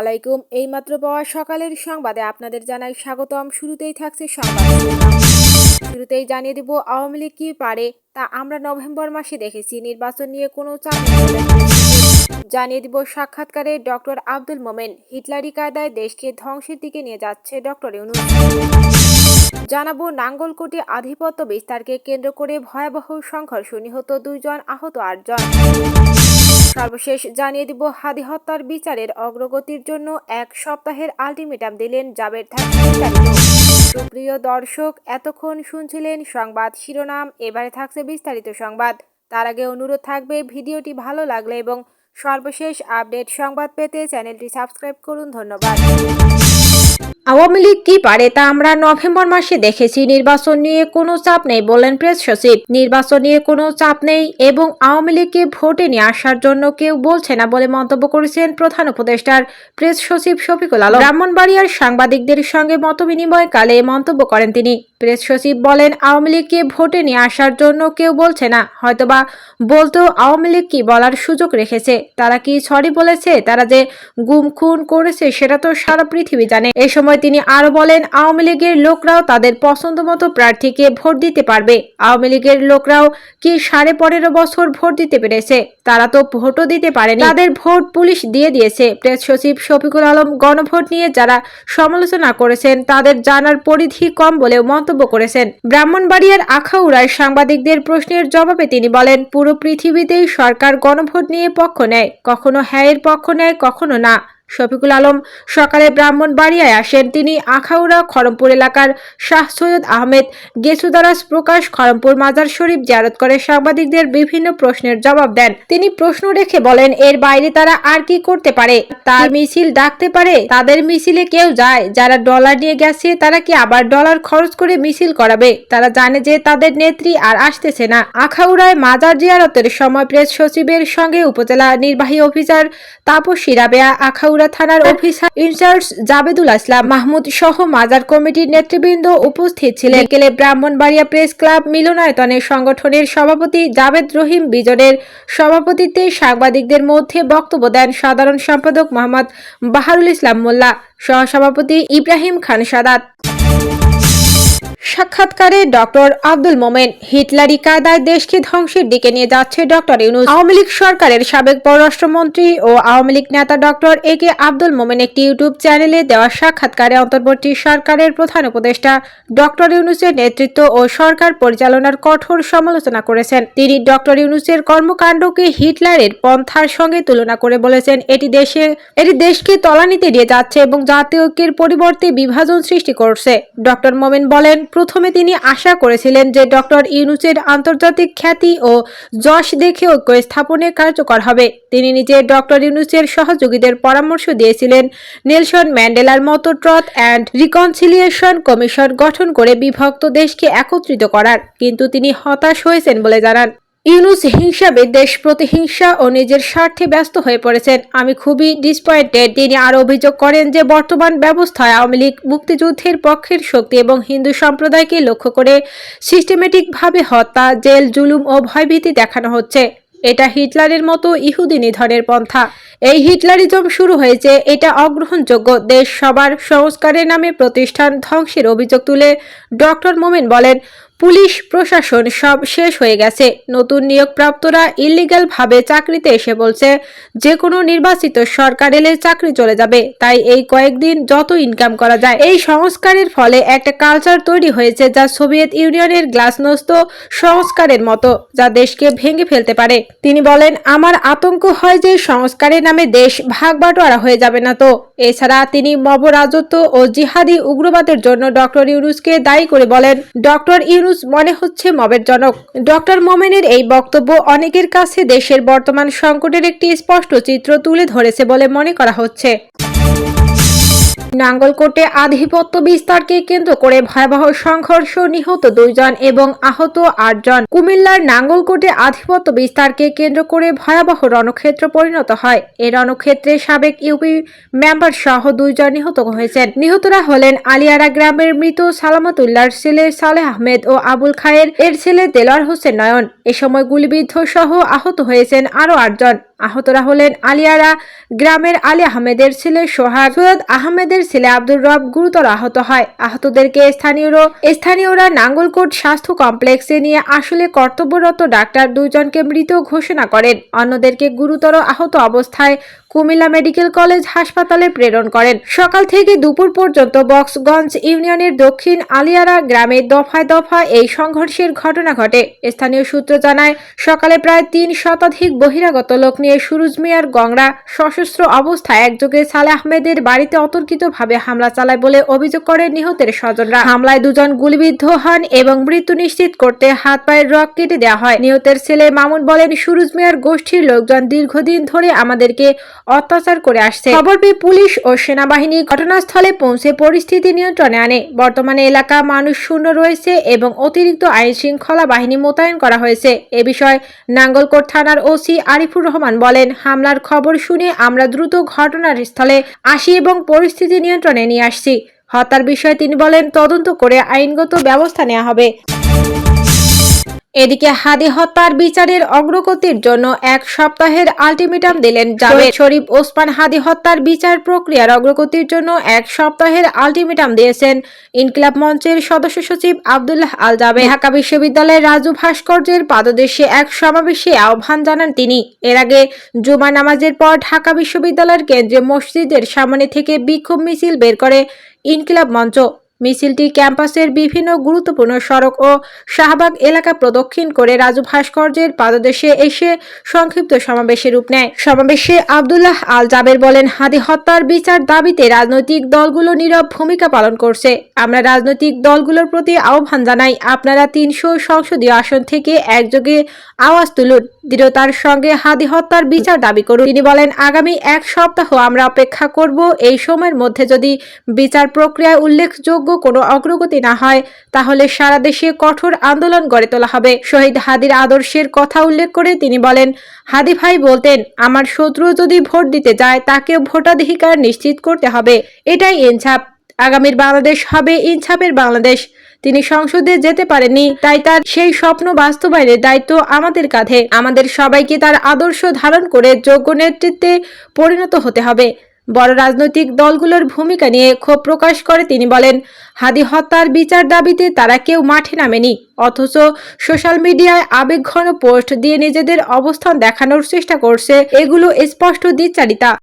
আলাইকুম। এইমাত্র পাওয়া সকালের সংবাদে আপনাদের জানাই স্বাগতম। শুরুতেই থাকছে সংবাদ। শুরুতেই জানিয়ে দিব, আওয়ামী লীগ কি পারে তা আমরা নভেম্বর মাসে দেখেছি। নির্বাচন নিয়ে কোনো চাপ জানিয়ে দিব, সাক্ষাৎকারে ডক্টর আব্দুল মোমেন, হিটলারি কায়দায় দেশকে ধ্বংসের দিকে নিয়ে যাচ্ছে ডক্টর ইউনুস। জানাব, নাঙ্গলকোটে আধিপত্য বিস্তারকে কেন্দ্র করে ভয়াবহ সংঘর্ষ। নিহত দুইজন আহত আটজন। সর্বশেষ জানিয়ে দিব, হাদি হত্যার বিচারের অগ্রগতির জন্য এক সপ্তাহের আলটিমেটাম দিলেন জাবের সুপ্রিয় দর্শক, এতক্ষণ শুনছিলেন সংবাদ শিরোনাম, এবারে থাকছে বিস্তারিত সংবাদ। তার আগে অনুরোধ থাকবে, ভিডিওটি ভালো লাগলে এবং সর্বশেষ আপডেট সংবাদ পেতে চ্যানেলটি সাবস্ক্রাইব করুন। ধন্যবাদ। আওয়ামী লীগ কি পারে তা আমরা নভেম্বর মাসে দেখেছি। নির্বাচন নিয়ে কোনো চাপ নেই বললেন প্রেস সচিব। নির্বাচন নিয়ে কোনো চাপ নেই এবং আওয়ামী লীগকে ভোটে নিয়ে আসার জন্য কেউ বলছে না বলে মন্তব্য করেছেন প্রধান উপদেষ্টার প্রেস সচিব শফিকুল আলম। ব্রাহ্মণবাড়িয়ার সাংবাদিকদের সঙ্গে মতবিনিময় কালে মন্তব্য করেন তিনি। প্রেস সচিব বলেন, আওয়ামী লীগকে ভোটে নিয়ে আসার জন্য কেউ বলছে না। হয়তোবা বলতেও আওয়ামী লীগ কি বলার সুযোগ রেখেছে? তারা কি সরি বলেছে? তারা যে গুম খুন করেছে সেটা তো সারা পৃথিবী জানে। সময় তিনি আরও বলেন, আওয়ামী লীগের লোকরাও তাদের পছন্দ মতো প্রার্থীকে ভোট দিতে পারবে। আওয়ামী লীগের লোকরাও কি সাড়ে পনেরো বছর ভোট দিতে পেরেছে? তারা তো ভোটও দিতে পারেনি। তাদের ভোট পুলিশ দিয়ে দিয়েছে। প্রেস সচিব শফিকুল আলম গণভোট নিয়ে যারা সমালোচনা করেছেন, তাদের জানার পরিধি কম বলেও মন্তব্য করেছেন। ব্রাহ্মণবাড়িয়ার আখাউড়ায় সাংবাদিকদের প্রশ্নের জবাবে তিনি বলেন, পুরো পৃথিবীতেই সরকার গণভোট নিয়ে পক্ষ নেয়। কখনো হ্যাঁ এর পক্ষ নেয়, কখনো না। শফিকুল আলম সকালে ব্রাহ্মণবাড়িয়ায় আসেন তিনি আখাউড়া খড়মপুর এলাকার শাহ সৈয়দ আহমেদ গেসুদারাস প্রকাশ খড়মপুর মাজার শরীফ জারত করে সাংবাদিকদের বিভিন্ন প্রশ্নের জবাব দেন। তিনি প্রশ্ন রেখে বলেন, এর বাইরে তারা আর কি করতে পারে? তার মিছিল ডাকতে পারে? তাদের মিছিলে কেউ যায়? যারা ডলার নিয়ে গেছে, তারা কি আবার ডলার খরচ করে মিছিল করাবে? তারা জানে যে তাদের নেত্রী আর আসতেছে না। আখাউড়ায় মাজার জিয়ারতের সময় প্রেস সচিবের সঙ্গে উপজেলা নির্বাহী অফিসার তাপসী রাবেয়া আখাউড়া বগুড়া থানার officer in charge Jabedul Aslam Mahmud সহ মাজার কমিটির নেতৃবৃন্দ উপস্থিত ছিলেন। বিকেলে ব্রাহ্মণবাড়িয়া প্রেস ক্লাব মিলনায়তনের সংগঠনের সভাপতি জাবেদ রহিম বিজনের সভাপতিত্বে সাংবাদিকদের মধ্যে বক্তব্য দেন সাধারণ সম্পাদক মোহাম্মদ বাহারুল ইসলাম মোল্লা, সহসভাপতি ইব্রাহিম খান সাদাত। সাক্ষাৎকারে ডক্টর আব্দুল মোমেন হিটলারি কায়দায় দেশকে ধ্বংসের দিকে নিয়ে যাচ্ছে ডক্টর ইউনুস। আওয়ামী লীগ সরকারের সাবেক পররাষ্ট্রমন্ত্রী ও আওয়ামী লীগ নেতা ডক্টর এ কে আব্দুল মোমেন একটি ইউটিউব চ্যানেলে দেওয়া সাক্ষাৎকারে অন্তর্বর্তী সরকারের প্রধান উপদেষ্টা ডক্টর ইউনুসের নেতৃত্ব ও সরকার পরিচালনার কঠোর সমালোচনা করেছেন। তিনি ডক্টর ইউনুসের কর্মকাণ্ডকে হিটলারের পন্থার সঙ্গে তুলনা করে বলেছেন, এটি দেশে এটি দেশকে তলানিতে দিয়ে যাচ্ছে এবং জাতীয় ঐক্যের পরিবর্তে বিভাজন সৃষ্টি করছে। ডক্টর মোমেন বলেন প্রথমে তিনি আশা করেছিলেন যে ডক্টর ইউনুসের আন্তর্জাতিক খ্যাতি ও যশ দেখে ঐক্য স্থাপনে কার্যকর হবে। তিনি নিজে ডক্টর ইউনুসের সহযোগীদের পরামর্শ দিয়েছিলেন। নেলসন ম্যান্ডেলার মতো ট্রথ অ্যান্ড রিকনসিলিয়েশন কমিশন গঠন করে বিভক্ত দেশকে একত্রিত করার। কিন্তু তিনি হতাশ হয়েছেন বলে জানান। ইউনুস হিংসাবে দেশ প্রতিহিংসা ও নিজের স্বার্থে ব্যস্ত হয়ে পড়েছেন। আমি খুবই ডিসপয়েন্টেড তিনি আরও অভিযোগ করেন যে বর্তমান ব্যবস্থায় আওয়ামী লীগ মুক্তিযুদ্ধের পক্ষের শক্তি এবং হিন্দু সম্প্রদায়কে লক্ষ্য করে সিস্টেমেটিকভাবে হত্যা, জেল, জুলুম ও ভয়ভীতি দেখানো হচ্ছে। এটা হিটলারের মতো ইহুদি নিধনের পন্থা। এই হিটলারিজম শুরু হয়েছে, এটা অগ্রহণযোগ্য। দেশ সবার সংস্কারের নামে প্রতিষ্ঠান ধ্বংসের অভিযোগ তুলে ডক্টর মোমেন বলেন পুলিশ, প্রশাসন সব শেষ হয়ে গেছে। নতুন নিয়োগপ্রাপ্তরা ইলিগাল ভাবে চাকরিতে এসে বলছে যে কোনো নির্বাচিত সরকার এলে চাকরি চলে যাবে। তাই এই কয়েকদিন যত ইনকাম করা যায়, এই সংস্কারের ফলে একটা কালচার তৈরি হয়েছে যা সোভিয়েত ইউনিয়নের গ্লাসনস্ত সংস্কারের মতো, যা দেশকে ভেঙে ফেলতে পারে। তিনি বলেন, আমার আতঙ্ক হয় যে সংস্কারের নামে দেশ ভাগ বাটোয়ারা হয়ে যাবে না তো। এছাড়া তিনি মব রাজত্ব ও জিহাদি উগ্রবাদের জন্য ডক্টর ইউনুসকে দায়ী করে বলেন, ডক্টর ইউনুস মনে হচ্ছে মবের জনক। ডক্টর মোমেনের এই বক্তব্য অনেকের কাছে দেশের বর্তমান সংকটের একটি স্পষ্ট চিত্র তুলে ধরেছে বলে মনে করা হচ্ছে। নাঙ্গলকোটে আধিপত্য বিস্তারকে কেন্দ্র করে ভয়াবহ সংঘর্ষ নিহত দুইজন এবং আহত আটজন। কুমিল্লার নাঙ্গলকোটে আধিপত্য বিস্তারকে কেন্দ্র করে ভয়াবহ রণক্ষেত্র পরিণত হয়। এই রণক্ষেত্রে সাবেক ইউপি মেম্বার সহ দুইজন নিহত হয়েছেন। নিহতরা হলেন আলিয়ারা গ্রামের মৃত সালামতুল্লাহর ছেলে সালেহ আহমেদ ও আবুল খায়ের। এর ছেলে দেলোয়ার হোসেন নয়ন। এ সময় গুলিবিদ্ধ সহ আহত হয়েছেন আরও আটজন। আহতরা হলেন আলিয়ারা গ্রামের আলী আহমেদের ছেলে সোহাগ। সৈয়দ আহমেদের ছেলে আব্দুর রব গুরুতর আহত হয়। আহতদেরকে স্থানীয়রা স্থানীয়রা নাঙ্গলকোট স্বাস্থ্য কমপ্লেক্সে নিয়ে আসলে কর্তব্যরত ডাক্তার দুজনকে মৃত ঘোষণা করেন। অন্যদেরকে গুরুতর আহত অবস্থায় কুমিল্লা মেডিকেল কলেজ হাসপাতালে প্রেরণ করেন। সকাল থেকে দুপুর পর্যন্ত বক্সগঞ্জ ইউনিয়নের দক্ষিণ আলিয়ারা গ্রামে দফায় দফায় এই সংঘর্ষের ঘটনা ঘটে। স্থানীয় সূত্র জানায়, সকালে প্রায় তিন শতাধিক বহিরাগত লোক নিয়ে সুরুজ মিয়ার গংরা সশস্ত্র অবস্থায় একযোগে সালে আহমেদের বাড়িতে অতর্কিতভাবে হামলা চালায় বলে অভিযোগ করে নিহতের স্বজনরা। হামলায় দুজন গুলিবিদ্ধ হন এবং মৃত্যু নিশ্চিত করতে হাত পায়ের রক কেটে দেওয়া হয়। নিহতের ছেলে মামুন বলেন, সুরুজ মিয়ার গোষ্ঠীর লোকজন দীর্ঘদিন ধরে আমাদেরকে অত্যাচার করে আসছে। খবর পেয়ে পুলিশ ও সেনাবাহিনী ঘটনাস্থলে পৌঁছে পরিস্থিতি নিয়ন্ত্রণে আনে। বর্তমানে এলাকা মানুষ শূন্য রয়েছে এবং অতিরিক্ত আইন শৃঙ্খলা বাহিনী মোতায়েন করা হয়েছে। এ বিষয়ে নাঙ্গলকোট থানার ওসি আরিফুর রহমান বলেন, হামলার খবর শুনে আমরা দ্রুত ঘটনার স্থলে আসি এবং পরিস্থিতি নিয়ন্ত্রণে নিয়ে আসছি। হত্যার বিষয়ে তিনি বলেন, তদন্ত করে আইনগত ব্যবস্থা নেওয়া হবে। এদিকে হাদি হত্যার বিচারের অগ্রগতির জন্য এক সপ্তাহের আলটিমেটাম দিলেন জাভেদ শরীফ। ওসমান হাদি হত্যার বিচার প্রক্রিয়ার অগ্রগতির জন্য এক সপ্তাহের আলটিমেটাম দিয়েছেন ইনকিলাব মঞ্চের সদস্য সচিব আব্দুল্লাহ আল জাবেদ ঢাকা বিশ্ববিদ্যালয়ের রাজু ভাস্কর্যের পাদদেশে এক সমাবেশে আহ্বান জানান তিনি। এর আগে জুমা নামাজের পর ঢাকা বিশ্ববিদ্যালয়ের কেন্দ্রীয় মসজিদের সামনে থেকে বিক্ষোভ মিছিল বের করে ইনকিলাব মঞ্চ। মিছিলটি ক্যাম্পাসের বিভিন্ন গুরুত্বপূর্ণ সড়ক ও শাহবাগ এলাকা প্রদক্ষিণ করে রাজু ভাস্কর্যের পাদদেশে এসে সংক্ষিপ্ত সমাবেশে রূপ নেয়। সমাবেশে আব্দুল্লাহ আল জাবের বলেন, হাদি হত্যার বিচার দাবিতে রাজনৈতিক দলগুলো নীরব ভূমিকা পালন করছে। আমরা রাজনৈতিক দলগুলোর প্রতি আহ্বান জানাই, আপনারা তিনশো সংসদীয় আসন থেকে একযোগে আওয়াজ তুলুন। দৃঢ়তার সঙ্গে হাদি হত্যার বিচার দাবি করুন। তিনি বলেন, আগামী এক সপ্তাহ আমরা অপেক্ষা করব। এই সময়ের মধ্যে যদি বিচার প্রক্রিয়ায় উল্লেখযোগ্য কোনো অগ্রগতি না হয়, তাহলে সারা দেশে কঠোর আন্দোলন গড়ে তোলা হবে। শহীদ হাদির আদর্শের কথা উল্লেখ করে তিনি বলেন, হাদি ভাই বলতেন, আমার শত্রু যদি ভোট দিতে যায়, তাকেও ভোটাধিকার নিশ্চিত করতে হবে। এটাই ইনসাফ আগামীর বাংলাদেশ হবে ইনসাফের বাংলাদেশ। তিনি সংসদে যেতে পারেননি, তাই তার সেই স্বপ্ন বাস্তবায়নের দায়িত্ব আমাদের কাঁধে। আমাদের সবাইকে তার আদর্শ ধারণ করে যোগ্য নেতৃত্বে পরিণত হতে হবে। বড় রাজনৈতিক দলগুলোর ভূমিকা নিয়ে ক্ষোভ প্রকাশ করে তিনি বলেন, হাদি হত্যার বিচার দাবিতে তারা কেউ মাঠে নামেনি, অথচ সোশ্যাল মিডিয়ায় আবেগঘন পোস্ট দিয়ে নিজেদের অবস্থান দেখানোর চেষ্টা করছে। এগুলো স্পষ্ট দ্বিচারিতা।